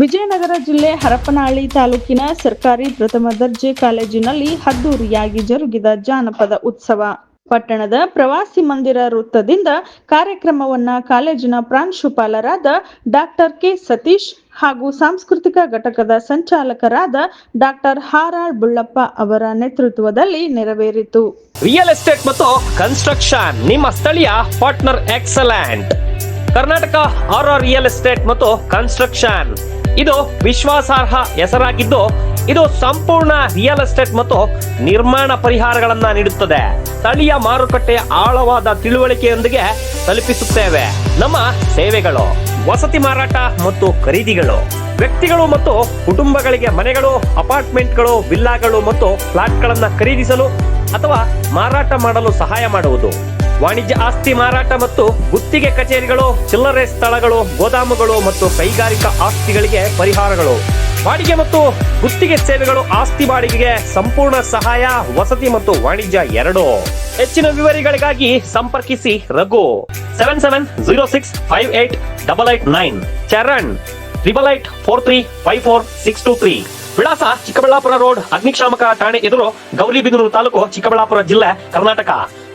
ವಿಜಯನಗರ ಜಿಲ್ಲೆ ಹರಪನಹಳ್ಳಿ ತಾಲೂಕಿನ ಸರ್ಕಾರಿ ಪ್ರಥಮ ದರ್ಜೆ ಕಾಲೇಜಿನಲ್ಲಿ ಅದ್ದೂರಿಯಾಗಿ ಜರುಗಿದ ಜಾನಪದ ಉತ್ಸವ. ಪಟ್ಟಣದ ಪ್ರವಾಸಿ ಮಂದಿರ ವೃತ್ತದಿಂದ ಕಾರ್ಯಕ್ರಮವನ್ನ ಕಾಲೇಜಿನ ಪ್ರಾಂಶುಪಾಲರಾದ ಡಾಕ್ಟರ್ ಕೆ ಸತೀಶ್ ಹಾಗೂ ಸಾಂಸ್ಕೃತಿಕ ಘಟಕದ ಸಂಚಾಲಕರಾದ ಡಾಕ್ಟರ್ ಹಾರಾಳ್ ಬುಳ್ಳಪ್ಪ ಅವರ ನೇತೃತ್ವದಲ್ಲಿ ನೆರವೇರಿತು. ರಿಯಲ್ ಎಸ್ಟೇಟ್ ಮತ್ತು ಕನ್ಸ್ಟ್ರಕ್ಷನ್ ನಿಮ್ಮ ಸ್ಥಳೀಯ partner excellent Karnataka R R real estate ಮತ್ತು ಕನ್ಸ್ಟ್ರಕ್ಷನ್ ಇದು ವಿಶ್ವಾಸಾರ್ಹ ಹೆಸರಾಗಿದ್ದು, ಇದು ಸಂಪೂರ್ಣ ರಿಯಲ್ ಎಸ್ಟೇಟ್ ಮತ್ತು ನಿರ್ಮಾಣ ಪರಿಹಾರಗಳನ್ನ ನೀಡುತ್ತದೆ. ಸ್ಥಳೀಯ ಮಾರುಕಟ್ಟೆಯ ಆಳವಾದ ತಿಳುವಳಿಕೆಯೊಂದಿಗೆ ತಲುಪಿಸುತ್ತೇವೆ. ನಮ್ಮ ಸೇವೆಗಳು, ವಸತಿ ಮಾರಾಟ ಮತ್ತು ಖರೀದಿಗಳು. ವ್ಯಕ್ತಿಗಳು ಮತ್ತು ಕುಟುಂಬಗಳಿಗೆ ಮನೆಗಳು, ಅಪಾರ್ಟ್ಮೆಂಟ್ಗಳು, ವಿಲ್ಲಾಗಳು ಮತ್ತು ಫ್ಲಾಟ್ಗಳನ್ನು ಖರೀದಿಸಲು ಅಥವಾ ಮಾರಾಟ ಮಾಡಲು ಸಹಾಯ ಮಾಡುವುದು. ವಾಣಿಜ್ಯ ಆಸ್ತಿ ಮಾರಾಟ ಮತ್ತು ಗುತ್ತಿಗೆ ಕಚೇರಿಗಳು, ಚಿಲ್ಲರೆ ಸ್ಥಳಗಳು, ಗೋದಾಮುಗಳು ಮತ್ತು ಕೈಗಾರಿಕಾ ಆಸ್ತಿಗಳಿಗೆ ಪರಿಹಾರಗಳು. ಬಾಡಿಗೆ ಮತ್ತು ಗುತ್ತಿಗೆ ಸೇವೆಗಳು ಆಸ್ತಿ ಬಾಡಿಗೆಗೆ ಸಂಪೂರ್ಣ ಸಹಾಯ, ವಸತಿ ಮತ್ತು ವಾಣಿಜ್ಯ ಎರಡು. ಹೆಚ್ಚಿನ ವಿವರಗಳಿಗಾಗಿ ಸಂಪರ್ಕಿಸಿ Raghu. Seven seven zero six five eight double eight nine Charan triple eight four three five four six two three ವಿಳಾಸ ಚಿಕ್ಕಬಳ್ಳಾಪುರ ರೋಡ್, ಅಗ್ನಿಶಾಮಕ ಠಾಣೆ ಎದುರು ಗೌರಿಬಿದನೂರು ತಾಲೂಕು ಚಿಕ್ಕಬಳ್ಳಾಪುರ ಜಿಲ್ಲೆ, ಕರ್ನಾಟಕ.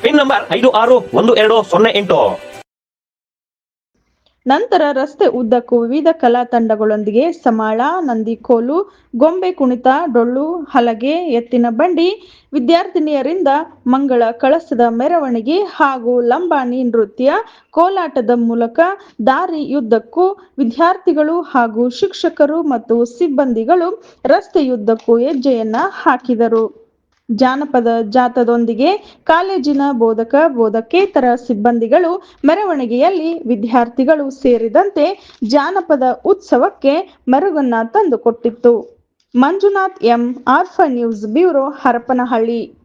ಪಿನ್ ನಂಬರ್ ಐದು ಆರು ಒಂದು ಎರಡು ಸೊನ್ನೆ ಎಂಟು. ನಂತರ ರಸ್ತೆ ಉದ್ದಕ್ಕೂ ವಿವಿಧ ಕಲಾ ತಂಡಗಳೊಂದಿಗೆ ಸಮಾಳ, ನಂದಿಕೋಲು, ಗೊಂಬೆ ಕುಣಿತ, ಡೊಳ್ಳು, ಹಲಗೆ, ಎತ್ತಿನ ಬಂಡಿ, ವಿದ್ಯಾರ್ಥಿನಿಯರಿಂದ ಮಂಗಳ ಕಳಸದ ಮೆರವಣಿಗೆ ಹಾಗೂ ಲಂಬಾಣಿ ನೃತ್ಯ, ಕೋಲಾಟದ ಮೂಲಕ ದಾರಿಯುದ್ದಕ್ಕೂ ವಿದ್ಯಾರ್ಥಿಗಳು ಹಾಗೂ ಶಿಕ್ಷಕರು ಮತ್ತು ಸಿಬ್ಬಂದಿಗಳು ರಸ್ತೆಯುದ್ದಕ್ಕೂ ಹೆಜ್ಜೆಯನ್ನ ಹಾಕಿದರು. ಜಾನಪದ ಜಾಥದೊಂದಿಗೆ ಕಾಲೇಜಿನ ಬೋಧಕ, ಬೋಧಕೇತರ ಸಿಬ್ಬಂದಿಗಳು ಮೆರವಣಿಗೆಯಲ್ಲಿ ವಿದ್ಯಾರ್ಥಿಗಳು ಸೇರಿದಂತೆ ಜಾನಪದ ಉತ್ಸವಕ್ಕೆ ಮೆರುಗನ್ನ ತಂದುಕೊಟ್ಟಿತ್ತು. ಮಂಜುನಾಥ್ ಎಂ, ಆರ್ಫ ನ್ಯೂಸ್ ಬ್ಯೂರೋ ಹರಪನಹಳ್ಳಿ.